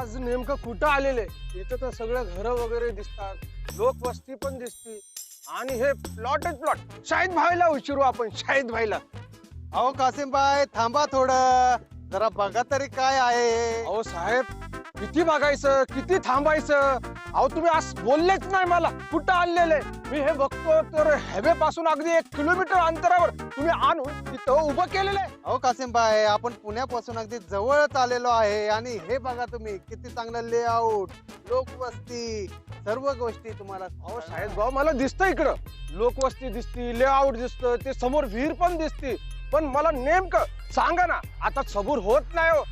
आज नेमकं कुठं आलेले? इथं तर सगळे घर वगैरे दिसतात. लोक वस्ती पण दिसती. आणि हे प्लॉटच प्लॉट शाहीद भाईला उशिरू आपण शाहीद भाईला. अहो कासिम भाई थांबा थोडं. जरा बघा तरी काय आहे. अहो साहेब किती बघायचं किती थांबायचं? अहो तुम्ही आज बोललेच नाही मला. कुठं आणलेले मी हे बघतो तर हेवे पासून अगदी एक किलोमीटर अंतरावर तुम्ही आणून तिथं उभं केलेलं आहे. अहो कासिम भाई आपण पुण्यापासून अगदी जवळच आलेलो आहे आणि हे बघा तुम्ही किती चांगलं लेआउट लोकवस्ती सर्व गोष्टी तुम्हाला अहो साहेब भाऊ मला दिसतं इकडं. लोकवस्ती दिसती लेआउट दिसतं ते समोर विहीर पण दिसती. पण मला नेमकं सांगा ना आता सबूर होत नाही हो.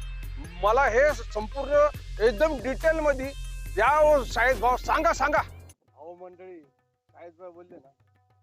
मला हे संपूर्ण एकदम डिटेल मध्ये द्या हो साहेब भाऊ सांगा सांगा. अहो मंडळी साहेब भाऊ बोलले ना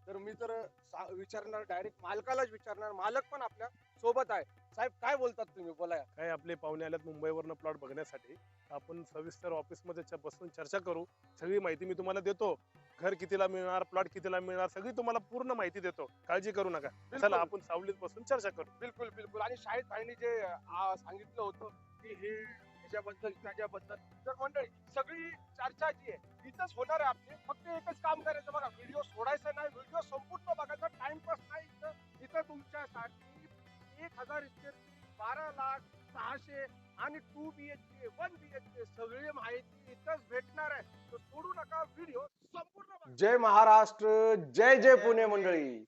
तर मी तर सा- विचारणार डायरेक्ट मालकालाच विचारणार मालक पण आपल्यासोबत आहे. साहेब काय बोलतात तुम्ही बोला काय आपले पाहुणे आल्यात मुंबईवरनं प्लॉट बघण्यासाठी. आपण सविस्तर ऑफिसमध्ये च- बसून चर्चा करू. सगळी माहिती मी तुम्हाला देतो. घर कितीला मिळणार प्लॉट कितीला मिळणार सगळी तुम्हाला पूर्ण माहिती देतो. काळजी करू नका. चला आपण सावलीत बसून चर्चा करू. बिलकुल बिलकुल. आणि शाळेत भाईने जे आ, सांगितलं होतं की हे त्याच्याबद्दल त्याच्याबद्दल तर मंडळी सगळी चर्चा जी आहे इथंच होणार आहे आपली. फक्त एकच काम करायचं बघा व्हिडिओ सोडायचा नाही व्हिडिओ संपूर्ण बघायचा टाइमपास नाही इथं. इथं तुमच्यासाठी एक हजार स्क्वेअर बारा लाख सहाशे आणि two B H K one B H K सगळी माहिती इथंच भेटणार आहे. तर सोडू नका व्हिडिओ संपूर्ण जय महाराष्ट्र जय जय पुणे मंडळी.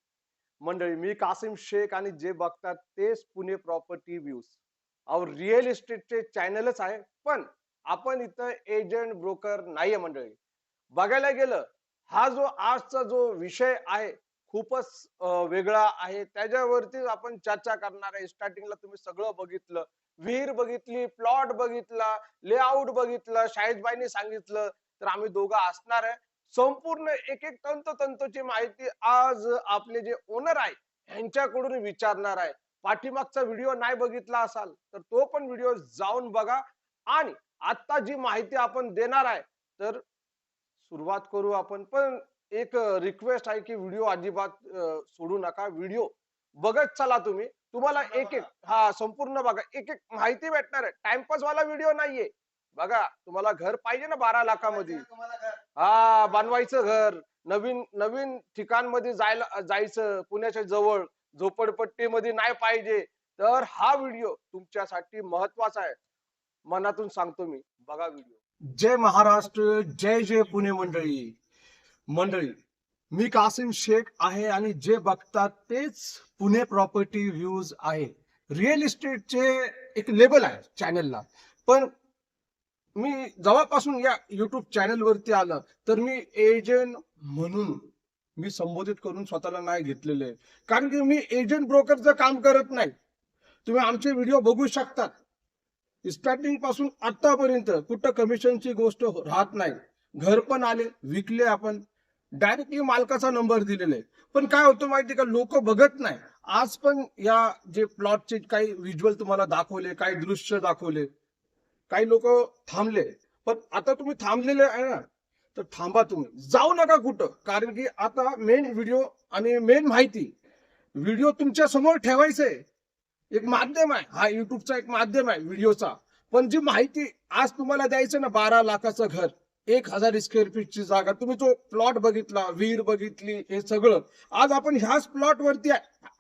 मंडळी मी कासिम शेख आणि जे बघतात तेच पुणे प्रॉपर्टी व्ह्यूज अहो रिअल इस्टेटचे चॅनलच आहे पण आपण इथं एजंट ब्रोकर नाहीये मंडळी. बघायला गेलं हा जो आजचा जो विषय आहे खूपच वेगळा आहे. त्याच्यावरती आपण चर्चा करणार आहे. स्टार्टिंगला तुम्ही सगळं बघितलं विहीर बघितली प्लॉट बघितला लेआउट बघितलं शाहिदबाईंनी सांगितलं तर आम्ही दोघं असणार आहे. संपूर्ण एक एक तंत तंतोतंतोची माहिती आज आपले जे ओनर आहे यांच्याकडून विचारणार आहे. पाठीमागचा व्हिडिओ नाही बघितला असाल तर तो पण व्हिडिओ जाऊन बघा. आणि आता जी माहिती आपण देणार आहे तर सुरुवात करू आपण. पण एक रिक्वेस्ट आहे की व्हिडिओ अजिबात सोडू नका. व्हिडिओ बघत चला तुम्ही. तुम्हाला एक एक हा संपूर्ण बघा. एक एक माहिती भेटणार आहे. टाइमपास वाला व्हिडिओ नाहीये. बघा तुम्हाला घर पाहिजे ना बारा लाखामध्ये. हा बनवायचं घर. नवीन नवीन ठिकाणमध्ये जायला जायचं. पुण्याच्या जवळ. झोपडपट्टीमध्ये नाही पाहिजे. तर हा व्हिडिओ तुमच्यासाठी महत्त्वाचा आहे. मनातून सांगतो मी बघा व्हिडिओ. जय महाराष्ट्र जय जय पुणे मंडळी. मंडळी मी कासिम शेख आहे आणि जे बघतात तेच पुणे प्रॉपर्टी व्ह्यूज आहे. रिअल इस्टेटचे एक लेबल आहे चॅनलला. पण मी जेव्हापासून या युट्यूब चॅनलवरती आलं तर मी एजंट म्हणून मी संबोधित करून स्वतःला नाही घेतलेले कारण की मी एजंट ब्रोकरचं काम करत नाही. तुम्ही आमचे व्हिडिओ बघू शकतात स्टार्टिंगपासून आतापर्यंत कुठं कमिशनची गोष्ट राहत नाही. घर पण आले विकले आपण. डायरेक्टली मालकाचा नंबर दिलेला आहे. पण काय होतं माहिती का? लोक बघत नाही. आज पण या जे प्लॉटचे काही व्हिज्युअल तुम्हाला दाखवले काही दृश्य दाखवले. काही लोक थांबले. पण आता तुम्ही थांबलेले आहे ना. तर थांबा तुम्ही. जाऊ नका कुठं. कारण की आता मेन व्हिडिओ आणि मेन माहिती व्हिडिओ तुमच्यासमोर ठेवायचंय. एक माध्यम आहे. हा युट्यूबचा एक माध्यम आहे व्हिडिओचा पण जी माहिती आज तुम्हाला द्यायचं ना बारा लाखाचं घर एक हजार स्क्वेअर फीटची जागा. तुम्ही जो प्लॉट बघितला विहीर बघितली हे सगळं आज आपण ह्याच प्लॉट वरती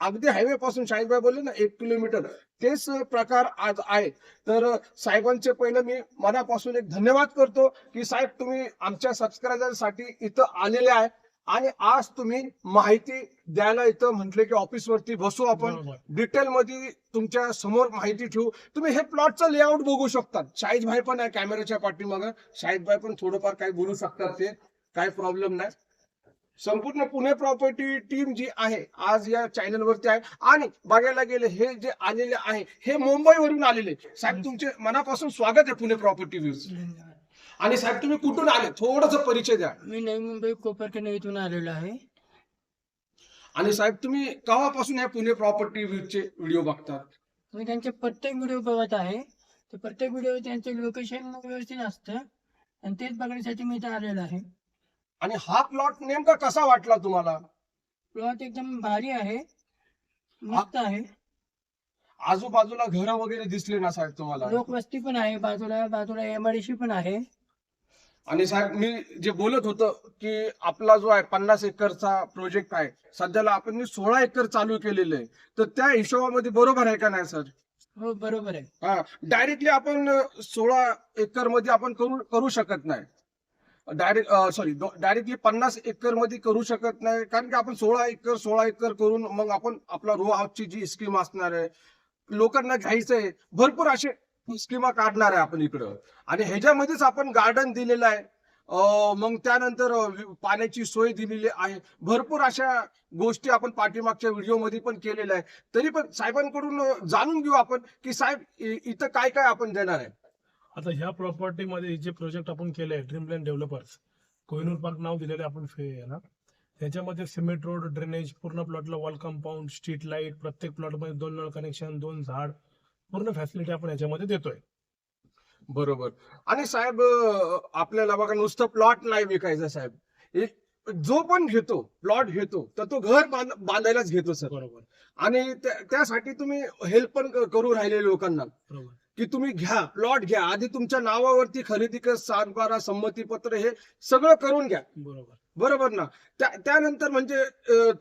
अगदी हायवे पासून शाहीदबाई बोलले ना एक किलोमीटर. तेच प्रकार आज आहे. तर साहेबांचे पहिलं मी मनापासून एक धन्यवाद करतो की साहेब तुम्ही आमच्या सबस्क्रायबरसाठी इथं आलेले आहे. आणि आज तुम्ही माहिती द्यायला इथं म्हटले की ऑफिस वरती बसू आपण. डिटेल मध्ये तुमच्यासमोर माहिती ठेवू. तुम्ही हे प्लॉटचं लेआउट बघू शकतात. शाहीद भाई पण आहे कॅमेऱ्याच्या पाठीमागं. शाहीद भाई पण थोडंफार काही बोलू शकतात ते. काय प्रॉब्लेम नाही. संपूर्ण पुणे प्रॉपर्टी टीम जी आहे आज या चॅनल वरती आहे. आणि बघायला गेले हे जे आलेले आहे हे मुंबईवरून आलेले साहेब तुमचे मनापासून स्वागत आहे पुणे प्रॉपर्टी व्ह्यूज आणि साहेब तुम्ही कुठून आले? थोडस परिचय द्या. मी नवी मुंबई कोपरखंड इथून आलेलो आहे. आणि साहेब तुम्ही केव्हापासून या पुणे प्रॉपर्टी व्ह्यूजचे व्हिडिओ बघतात मी त्यांचे प्रत्येक व्हिडिओ बघत आहे. तर प्रत्येक व्हिडिओ त्यांचे लोकेशन व्यवस्थित असतं. आणि तेच बघण्यासाठी मी इथे आलेलो आहे. आणि हा प्लॉट नेमका कसा वाटला तुम्हाला? प्लॉट एकदम भारी आहे. मस्त आहे. आजूबाजूला घरं वगैरे दिसले ना साहेब तुम्हाला? लोकवस्ती पण आहे. बाजूला बाजूला एमआयडीसी पण आहे. आणि साहेब मी जे बोलत होतो की आपला जो आहे पन्नास एकरचा प्रोजेक्ट आहे सध्याला आपण सोळा एकर चालू केलेलं आहे. तर त्या हिशोबामध्ये बरोबर आहे का नाही सर? हो बरोबर आहे. हा डायरेक्टली आपण सोळा एकरमध्ये आपण करू करू शकत नाही. डायरेक्ट सॉरी डायरेक्टली पन्नास एकरमध्ये करू शकत नाही कारण की आपण सोळा एकर सोळा एकर करून मग आपण आपला रो हाऊसची जी स्कीम असणार आहे लोकांना घ्यायचंय भरपूर असे स्किमा काढणार आहे आपण इकडं. आणि ह्याच्यामध्येच आपण गार्डन दिलेलं आहे. मग त्यानंतर पाण्याची सोय दिलेली आहे. भरपूर अशा गोष्टी आपण पाठीमागच्या व्हिडिओमध्ये पण केलेल्या आहे तरी पण साहेबांकडून जाणून घेऊ आपण की साहेब इथं काय काय आपण देणार आहे? आता ह्या प्रॉपर्टीमध्ये जे प्रोजेक्ट आपण केले ड्रीमलँड डेव्हलपर्स कोहिनूर पार्क नाव दिलेले आपण फे याला. त्याच्यामध्ये सिमेंट रोड ड्रेनेज पूर्ण प्लॉटला वॉल कंपाऊंड स्ट्रीट लाइट प्रत्येक प्लॉटमध्ये दोन नळ कनेक्शन दोन झाड पूर्ण फॅसिलिटी आपण याच्यामध्ये देतोय. बरोबर. आणि साहेब आपल्याला बघा नुसतं प्लॉट नाही विकायचं साहेब. एक- जो पण घेतो प्लॉट घेतो तर तो घर बांध- बांधायलाच घेतो सर बरोबर. आणि त्या- त्यासाठी तुम्ही हेल्प पण करू राहिले लोकांना. की तुम्ही घ्या प्लॉट घ्या. आधी तुमच्या नावावरती खरेदी कर सातबारा संमतीपत्र हे सगळं करून घ्या. बरोबर. बरोबर ना. त्यानंतर म्हणजे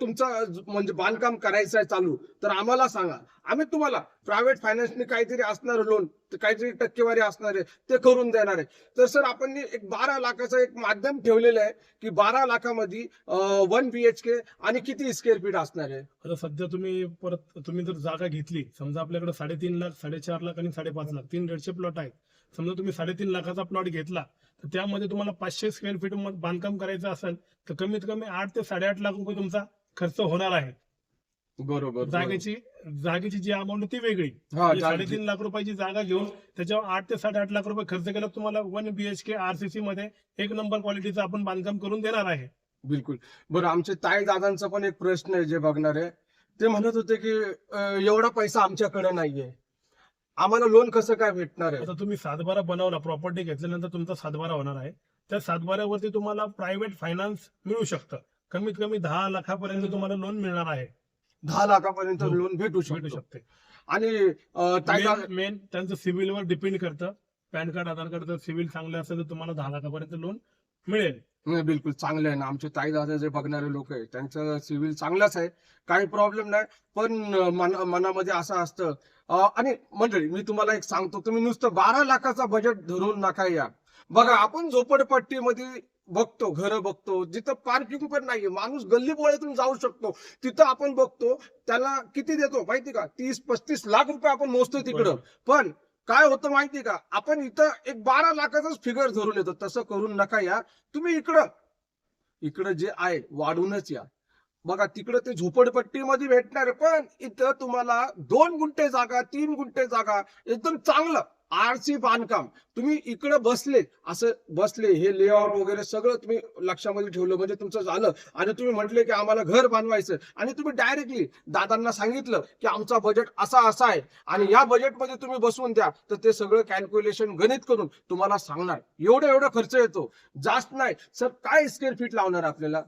तुमचा तुमचं म्हणजे बांधकाम करायचं आहे चालू तर आम्हाला सांगा. आम्ही तुम्हाला प्रायव्हेट फायनान्सने काहीतरी असणार लोन काहीतरी टक्केवारी असणार आहे ते करून देणार आहे. तर सर आपण एक बारा लाखाचं एक माध्यम ठेवलेलं आहे की बारा लाखामध्ये वन बी एच के आणि किती स्क्वेअर फीट असणार आहे? आता सध्या तुम्ही परत तुम्ही जर जागा घेतली समजा आपल्याकडे साडेतीन लाख साडेचार लाख आणि साडेपाच लाख तीन दीडशे प्लॉट आहेत. समजा तुम्ही साडेतीन लाखाचा प्लॉट घेतला त्यामध्ये तुम्हाला पाचशे स्क्वेअर फीट बांधकाम करायचं असेल तर कमीत कमी आठ ते साडेआठ लाख रुपये तुमचा खर्च होणार आहे. बरोबर जागेची जागेची जी अमाऊंट ती वेगळी. हा म्हणजे साडेतीन लाख रुपयाची जागा घेऊन त्याच्यावर आठ ते साडेआठ लाख रुपये खर्च केला तुम्हाला वन बीएचके आरसीसी मध्ये एक नंबर क्वालिटीचं आपण बांधकाम करून देणार आहे. बिलकुल. बरं आमचे ताई दादांचा पण एक प्रश्न आहे जे बघणार. आहे ते म्हणत होते की एवढा पैसा आमच्याकडे नाहीये. आम्हाला लोन कसं काय भेटणार आहे? आता तुम्ही सातबारा बनवला प्रॉपर्टी घेतल्यानंतर तुमचा सातबारा होणार आहे. त्या सातबाऱ्यावरती तुम्हाला प्रायव्हेट फायनान्स मिळू शकतं. कमीत कमी दहा लाखापर्यंत तुम्हाला लोन मिळणार आहे. दहा लाखापर्यंत हो. लोन भेटू भेटू शकतो. शकते. आणि अं, मेन त्यांचं सिव्हिलवर डिपेंड करतं. पॅन कार्ड आधार कार्ड जर सिव्हिल चांगलं असेल तर तुम्हाला दहा लाखापर्यंत लोन मिळेल. नाही, बिलकुल चांगलं आहे ना. आमचे ताई दादा जे बघणारे लोक आहे त्यांचं सिव्हिल चांगलंच आहे. काही प्रॉब्लेम नाही. पण मन- मनामध्ये असं असतं. अं, आणि मंडळी मी तुम्हाला एक सांगतो. तुम्ही नुसतं बारा लाखाचा बजेट धरून नका या. बघा आपण झोपडपट्टीमध्ये बघतो घर बघतो. जिथं पार्किंग पण नाहीये माणूस गल्ली बोळ्यातून जाऊ शकतो. तिथं आपण बघतो त्याला किती देतो माहिती का? तीस पस्तीस लाख रुपये आपण मोजतो तिकडं. पण काय होतं माहिती का? आपण इथं एक बारा लाखाचाच फिगर धरून येतो. तसं करून नका या. तुम्ही इकडं इकडं जे आहे वाढूनच या. बघा तिकडं ते झोपडपट्टीमध्ये भेटणार पण इथं तुम्हाला दोन गुंठे जागा तीन गुंठे जागा एकदम चांगलं आरसी बांधकाम. तुम्ही इकडं बसले असं बसले हे लेआउट वगैरे सगळं तुम्ही लक्षामध्ये ठेवलं म्हणजे तुमचं झालं. आणि तुम्ही म्हटले की आम्हाला घर बांधवायचं. आणि तुम्ही डायरेक्टली दादांना सांगितलं की आमचा बजेट असा असा आहे. आणि या बजेटमध्ये तुम्ही बसवून द्या. तर ते सगळं कॅल्क्युलेशन गणित करून तुम्हाला सांगणार. एवढं एवढं खर्च येतो. जास्त नाही. सर काय स्क्वेअर फीट लावणार आपल्याला?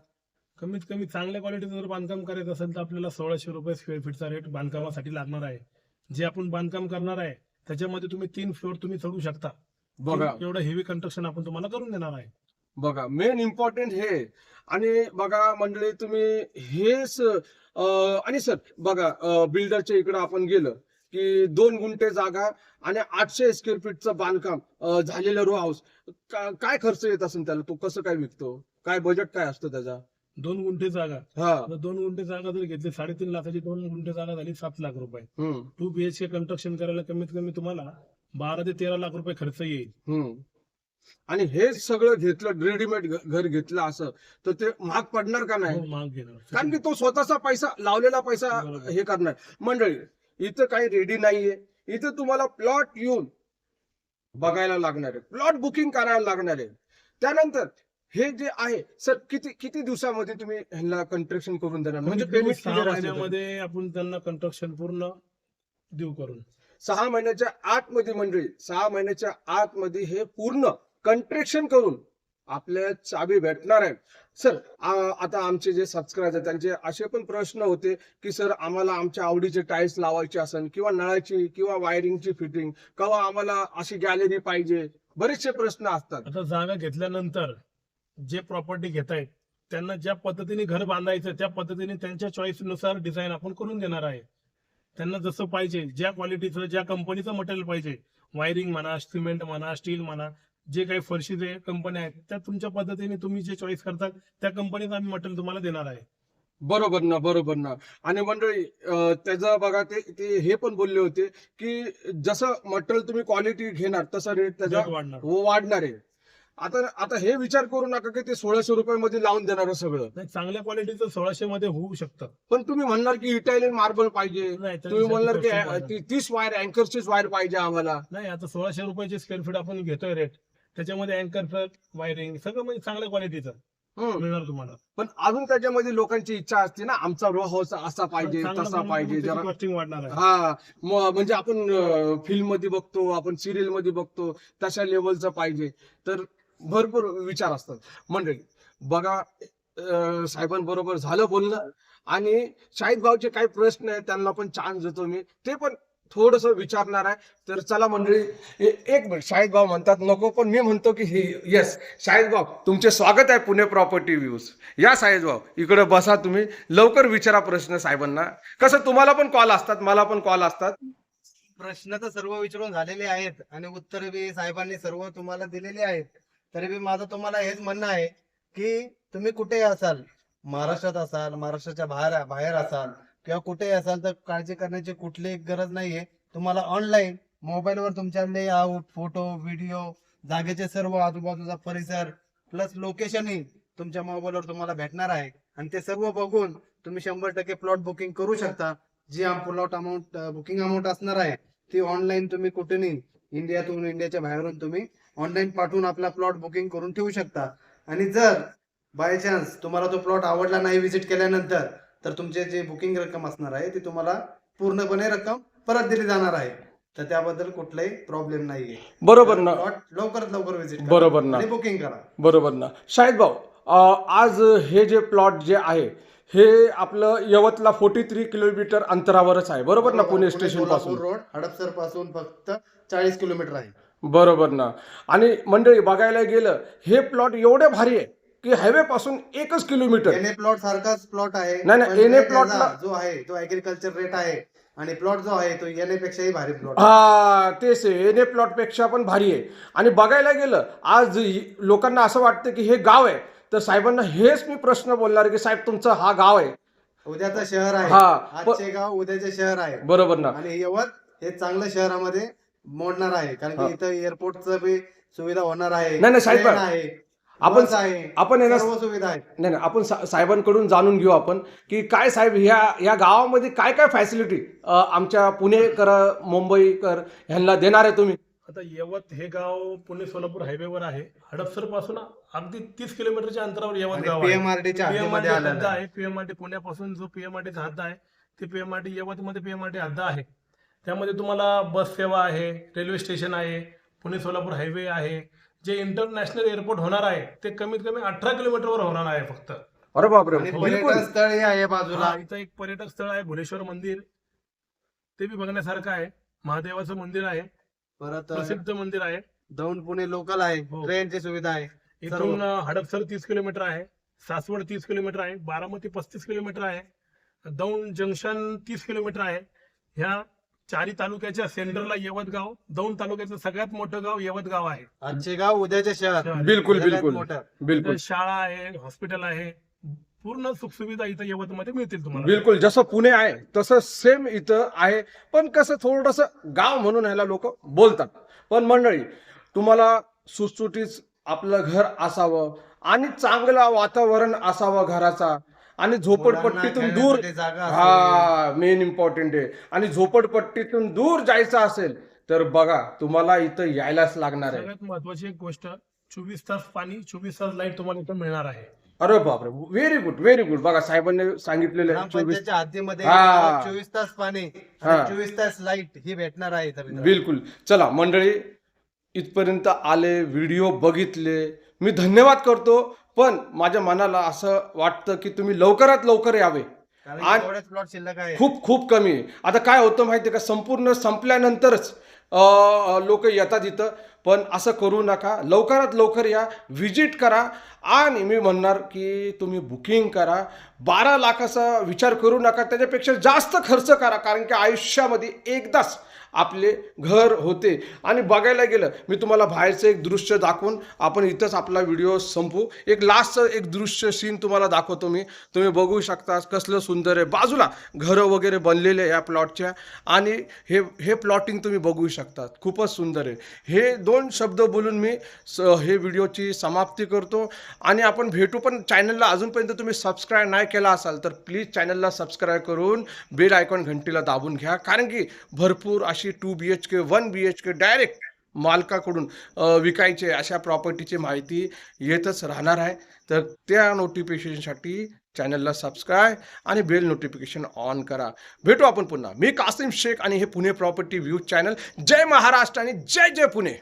कमीत कमी चांगल्या क्वालिटीचं जर बांधकाम करायचं असेल तर आपल्याला सोळाशे रुपये स्क्वेअर फीटचा रेट बांधकामासाठी लागणार आहे. जे आपण बांधकाम करणार आहे त्याच्यामध्ये तुम्ही तीन फ्लोअर तुम्ही चढू शकता. बघा. एवढं हेवी कंस्ट्रक्शन आपण तुम्हाला करून देणार आहे. बघा मेन इम्पॉर्टंट हे. आणि बघा मंडळी तुम्ही हेच आणि सर बघा बिल्डरच्या इकडे आपण गेलं की दोन गुंठे जागा आणि आठशे स्क्वेअर फीटचं बांधकाम झालेलं रो हाऊस काय खर्च येत असेल त्याला? तो कसं काय विकतो? काय बजेट काय असतं त्याचा? दोन गुंठे जागा. हा. दोन गुंठे जागा जर घेतली साडेतीन लाखाची दोन गुंठे जागा झाली सात लाख रुपये. टू बीएचके कंस्ट्रक्शन करायला कमीत कमी तुम्हाला बारा ते तेरा लाख रुपये खर्च येईल. आणि हे सगळं घेतलं रेडीमेड घर घेतलं असं तर ते महाग पडणार का नाही? हो, महाग घेणार. कारण की तो स्वतःचा पैसा लावलेला पैसा. हे करणार. मंडळी इथं काही रेडी नाहीये. इथं तुम्हाला प्लॉट येऊन बघायला लागणार आहे. प्लॉट बुकिंग करायला लागणार आहे. त्यानंतर हे जे आहे सर किती किती दिवसामध्ये तुम्ही ह्यांना कंस्ट्रक्शन करून देणार? म्हणजे पेमेंट सहा महिन्यामध्ये आपण त्यांना कंस्ट्रक्शन पूर्ण देऊ करून. सहा महिन्याच्या आतमध्ये मंडळी सहा महिन्याच्या आतमध्ये हे पूर्ण कंस्ट्रक्शन करून आपल्या चाबी भेटणार आहे सर आता आमचे जे सबस्क्रायबर त्यांचे असे पण प्रश्न होते की सर आम्हाला आमच्या आवडीचे टाईल्स लावायचे असेल किंवा नळाची किंवा वायरिंगची फिटिंग किंवा आम्हाला अशी गॅलरी पाहिजे? बरेचसे प्रश्न असतात. आता जागा घेतल्यानंतर जे प्रॉपर्टी घेत आहेत त्यांना ज्या पद्धतीने घर बांधायचं त्या पद्धतीने त्यांच्या चॉईसनुसार डिझाईन आपण करून देणार आहे. त्यांना जसं पाहिजे ज्या क्वालिटीचं ज्या कंपनीचं मटेरियल पाहिजे वायरिंग म्हणा सिमेंट म्हणा स्टील म्हणा जे काही फरशीचे कंपन्या आहेत त्या तुमच्या पद्धतीने तुम्ही जे चॉईस करतात त्या कंपनीचं आम्ही मटेरियल तुम्हाला देणार आहे. बरोबर ना बरोबर ना. आणि मंडळी त्याचं बघा ते ते हे पण बोलले होते की जसं मटेरियल तुम्ही क्वालिटी घेणार तसं रेट त्याचा वाढणार आहे. आता आता हे विचार करू नका की ते सोळाशे रुपयामध्ये लावून देणार सगळं. नाही चांगल्या क्वालिटीचं सोळाशे मध्ये होऊ शकतं. पण तुम्ही म्हणणार की इटालियन मार्बल पाहिजे. नाही तर तुम्ही म्हणणार की अं, ती- तीस वायर अँकरचीच वायर पाहिजे आम्हाला. नाही आता सोळाशे रुपयाचे स्क्वेअर फीट आपण घेतोय रेट त्याच्यामध्ये अँकर वायरिंग सगळं म्हणजे चांगल्या क्वालिटीचं हम्म. मिळणार तुम्हाला. पण अजून त्याच्यामध्ये लोकांची इच्छा असते ना आमचा रो हाऊस असा पाहिजे तसा पाहिजे जरा कॉस्टिंग वाढणार आहे. हा म- म्हणजे आपण फिल्ममध्ये बघतो आपण सिरियलमध्ये बघतो तशा लेवलचं पाहिजे. तर भरपूर विचार असतात. मंडळी बघा साहेबांबरोबर झालं बोलणं आणि शाहिद भाऊचे काही प्रश्न आहेत त्यांना पण चान्स देतो मी. ते पण थोडस विचारणार आहे. तर चला मंडळी एक मिनिट. शाहिद भाऊ म्हणतात नको पण मी म्हणतो की हे येस शाहिद भाऊ तुमचे स्वागत आहे पुणे प्रॉपर्टी व्ह्यूज या शाहिद भाऊ इकडे बसा तुम्ही. लवकर विचारा प्रश्न साहेबांना. कसं तुम्हाला पण कॉल असतात मला पण कॉल असतात. प्रश्न तर सर्व विचारून झालेले आहेत आणि उत्तर बी साहेबांनी सर्व तुम्हाला दिलेले आहेत. तरी बी माझं तुम्हाला हेच म्हणणं आहे की तुम्ही कुठेही असाल महाराष्ट्रात असाल महाराष्ट्राच्या बाहेर बाहेर असाल किंवा कुठेही असाल तर काळजी करण्याची कुठलीही गरज नाहीये. तुम्हाला ऑनलाईन मोबाईलवर तुमच्या लेआउट फोटो व्हिडिओ जागेचे सर्व आजूबाजूचा परिसर प्लस लोकेशनही तुमच्या मोबाईलवर तुम्हाला भेटणार आहे. आणि ते सर्व बघून तुम्ही शंभर टक्के प्लॉट बुकिंग करू शकता. जी प्लॉट अमाऊंट बुकिंग अमाऊंट असणार आहे ती ऑनलाईन तुम्ही कुठेही इंडियातून इंडियाच्या बाहेरून तुम्ही ऑनलाईन पाठवून आपला प्लॉट बुकिंग करून ठेवू शकता. आणि जर बाय चान्स तुम्हाला तो प्लॉट आवडला नाही व्हिजिट केल्यानंतर तर तुमचे जे बुकिंग रक्कम असणार आहे ती तुम्हाला पूर्णपणे रक्कम परत दिली जाणार आहे. तर त्याबद्दल कुठलाही प्रॉब्लेम नाहीये. बरोबर ना. प्लॉट लवकरात लवकर व्हिजिट बरोबर ना. बुकिंग करा. बरोबर ना. शाहिद भाऊ आज हे जे प्लॉट जे आहे हे आपलं यवतला फोर्टी थ्री किलोमीटर अंतरावरच आहे. बरोबर ना पुणे स्टेशनपासून? रोड हडपसरपासून फक्त चाळीस किलोमीटर आहे. बरोबर ना. आणि मंडळी बघायला गेलं हे प्लॉट एवढे भारी आहे की हायवे पासून एकच किलोमीटर एनए प्लॉट सारखाच प्लॉट आहे. नाही, नाही, पण NA rate plot याचा ला- जो आहे तो ऍग्रिकल्चर रेट आहे. आणि प्लॉट जो आहे तो एनए पेक्षाही भारी प्लॉट हा तेच आहे. एन ए प्लॉटपेक्षा पण भारी आहे. आणि बघायला गेलं आज लोकांना असं वाटतं की हे गाव आहे. तर साहेबांना हेच मी प्रश्न बोलणार की साहेब तुमचं हा गाव आहे. उद्याचं शहर आहे. हा, प- आजचे गाव उद्याचे शहर आहे. बरोबर ना. आणि यवत हे चांगलं शहरामध्ये मोडणार आहे. कारण हा. की इथं एअरपोर्टचं बी सुविधा होणार आहे. नाही, नाही, साहेब, आहे. आपण- आहे. आपण आहे ना सर्व सुविधा आहेत. नाही नाही आपण सा- साहेबांकडून जाणून घेऊ आपण की काय साहेब ह्या या गावामध्ये काय काय फॅसिलिटी आमच्या पुणेकर मुंबईकर ह्यांना देणार आहे तुम्ही? आता यवत हे गाव पुणे सोलापूर हायवेवर आहे. हडपसरपासून अगदी तीस किलोमीटरच्या अंतरावर यवत गाव आहे. पीएमआरडीच्या हद्दीमध्ये PMRD आलेलं हद्द आहे. आहे. पीएमआरटी पुण्यापासून जो पीएमआरटीचा हद्द आहे ते पीएमआरटी यवतमध्ये पीएमआरटी हद्द आहे. त्यामध्ये तुम्हाला बस सेवा आहे रेल्वे स्टेशन आहे पुणे सोलापूर हायवे आहे. जे इंटरनॅशनल एअरपोर्ट होणार आहे ते कमीत कमी अठरा किलोमीटरवर होणार आहे फक्त. अरे बापरे आणि बिलकुल पर्यटन स्थळही आहे बाजूला. हा, इथं एक पर्यटक स्थळ आहे भुलेश्वर मंदिर. ते बी बघण्यासारखं आहे. महादेवाचं मंदिर आहे. परत प्रसिद्ध मंदिर आहे. दौंड पुणे लोकल आहे. हो. ट्रेनची सुविधा आहे. इथून हडपसर तीस किलोमीटर आहे. सासवड तीस किलोमीटर आहे. बारामती पस्तीस किलोमीटर आहे. दौंड जंक्शन तीस किलोमीटर आहे. ह्या चारी तालुक्याच्या सेंटरला यवत गाव दौंड तालुक्याचं सगळ्यात मोठं गाव यवत गाव आहे. आजचे गाव उद्याचे शहर. बिलकुल सगळ्यात बिलकुल. मोठं. बिलकुल. शाळा आहे हॉस्पिटल आहे. पूर्ण सुखसुविधा इथं यवतमध्ये मिळतील तुम्हाला. बिलकुल जसं पुणे आहे तसं सेम इथं आहे. पण कसं थोडस गाव म्हणून ह्याला लोक बोलतात. पण मंडळी तुम्हाला सुटसुटीत आपलं घर असावं आणि चांगलं वातावरण असावं घराचा. आणि झोपडपट्टीतून दूर. हा मेन इम्पॉर्टंट आहे. आणि झोपडपट्टीतून दूर जायचं असेल तर बघा तुम्हाला इथं यायलाच लागणार आहे. सगळ्यात महत्वाची एक गोष्ट चोवीस तास पाणी चोवीस तास लाइट तुम्हाला इथं मिळणार आहे. अरे बापरे व्हेरी गुड व्हेरी गुड बघा साहेबांनी सांगितलेलं आहे चोवीस ग्रामपंचायतच्या हद्दीमध्ये हा. चोवीस तास पाणी हा. चोवीस तास लाइट ही भेटणार आहे इथं मित्रांनो. बिलकुल. चला मंडळी इथपर्यंत आले व्हिडिओ बघितले. मी धन्यवाद करतो पण माझ्या मनाला असं वाटतं की तुम्ही लवकरात लवकर यावे. कारण आणि- की एवढेच प्लॉट शिल्लक आहे. खूप खूप कमी आहे. आता काय होतं माहिती आहे का? संपूर्ण संपल्यानंतरच लोक येतात इथं. पण असं करू नका. लवकरात लवकर या. व्हिजिट करा. आणि मी म्हणणार की तुम्ही बुकिंग करा. बारा लाखाचा विचार करू नका. त्याच्यापेक्षा जास्त खर्च करा. कारण की आयुष्यामध्ये एकदाच आपले घर होते. आणि बघायला गेलं मी तुम्हाला बाहेरचं एक दृश्य दाखवून आपण इथंच आपला व्हिडिओ संपू. एक लास्टचं एक दृश्य सीन तुम्हाला दाखवतो मी. तुम्ही बघू शकता कसलं सुंदर आहे. बाजूला घरं वगैरे बनलेले आहे या प्लॉटच्या आणि हे हे प्लॉटिंग तुम्ही बघू शकता खूपच सुंदर आहे. हे दोन शब्द बोलून मी स हे व्हिडिओची समाप्ती करतो. आणि आपण भेटू पण चॅनलला अजूनपर्यंत तुम्ही सबस्क्राईब नाही केला असाल तर प्लीज चॅनलला सबस्क्राईब करून बेल आयकॉन घंटीला दाबून घ्या. कारण की भरपूर अशी two B H K one B H K direct मालकाकडून विकायचे अशा प्रॉपर्टीची माहिती येतच राहणार आहे. तर त्या नोटिफिकेशनसाठी चॅनलला सबस्क्राईब आणि बेल नोटिफिकेशन ऑन करा. भेटू आपण पुन्हा. मी कासिम शेख आणि हे पुणे प्रॉपर्टी व्ह्यू चॅनल जय महाराष्ट्र आणि जय जय पुणे.